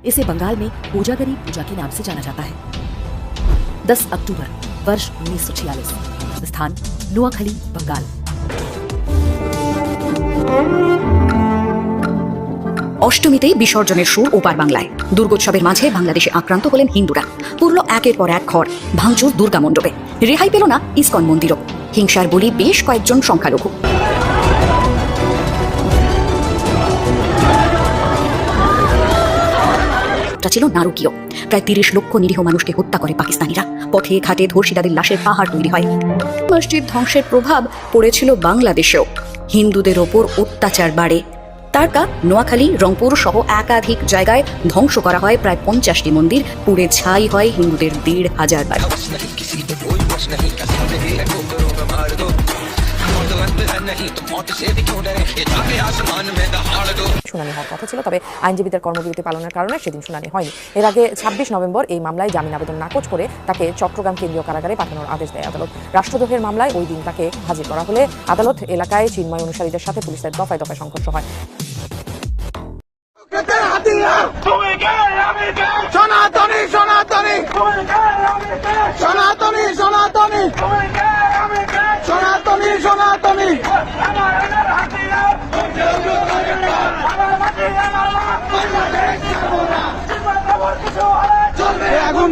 इसे बंगाल में पूजागरी पूजा के नाम से जाना जाता है 10 अक्टूबर वर्ष उन्नीस स्थान नुआखली बंगाल অষ্টমীতেই বিসর্জনের সুর ওপার বাংলায় দুর্গোৎসবের মাঝে বাংলাদেশে আক্রান্ত হলেন হিন্দুরা পুরল একের পর এক ঘর ভাঙচুর দুর্গা মণ্ডপে রেহাই পেল না ইসকন মন্দিরও হিংসার বলি বেশ কয়েকজন সংখ্যালঘু টা ছিল নারকীয়। প্রায় তিরিশ লক্ষ নিরীহ মানুষকে হত্যা করে পাকিস্তানিরা। পথে, ঘাটে, ধর্ষিতাদের লাশের পাহাড় তৈরি হয়। মসজিদ ধ্বংসের প্রভাব পড়েছিল বাংলাদেশেও। হিন্দুদের ওপর অত্যাচার বাড়ে। তারকা নোয়াখালী, রংপুর সহ একাধিক জায়গায় ধ্বংস করা হয়। প্রায় পঞ্চাশটি মন্দির পুড়ে ছাই হয় হিন্দুদের দেড় হাজার বাড়ি। শুনানি হওয়ার কথা ছিল তবে আইনজীবীদের কর্মবিরতি পালনের কারণে সেদিন শুনানি হয়নি। এর আগে ছাব্বিশ নভেম্বর এই মামলায় জামিন আবেদন নাকচ করে তাকে চট্টগ্রাম কেন্দ্রীয় কারাগারে পাঠানোর আদেশ দেয় আদালত। রাষ্ট্রদ্রোহের মামলায় ওই দিন তাকে হাজির করা হলে আদালত এলাকায় চিন্ময় অনুসারীদের সাথে পুলিশের দফায় দফায় সংঘর্ষ হয়। সনাতনী সনাতনী! সনাতনী সনাতনী!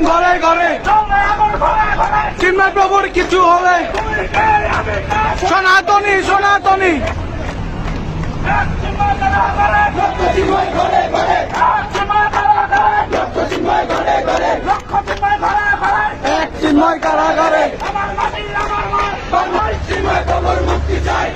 ঘরে ঘরে। চিন্ময় প্রভুর কিছু হলে। সনাতনী সনাতনী। এক চিন্ময় কারাগারে। আমার মাটির আমার মার চিন্ময় প্রভুর মুক্তি চাই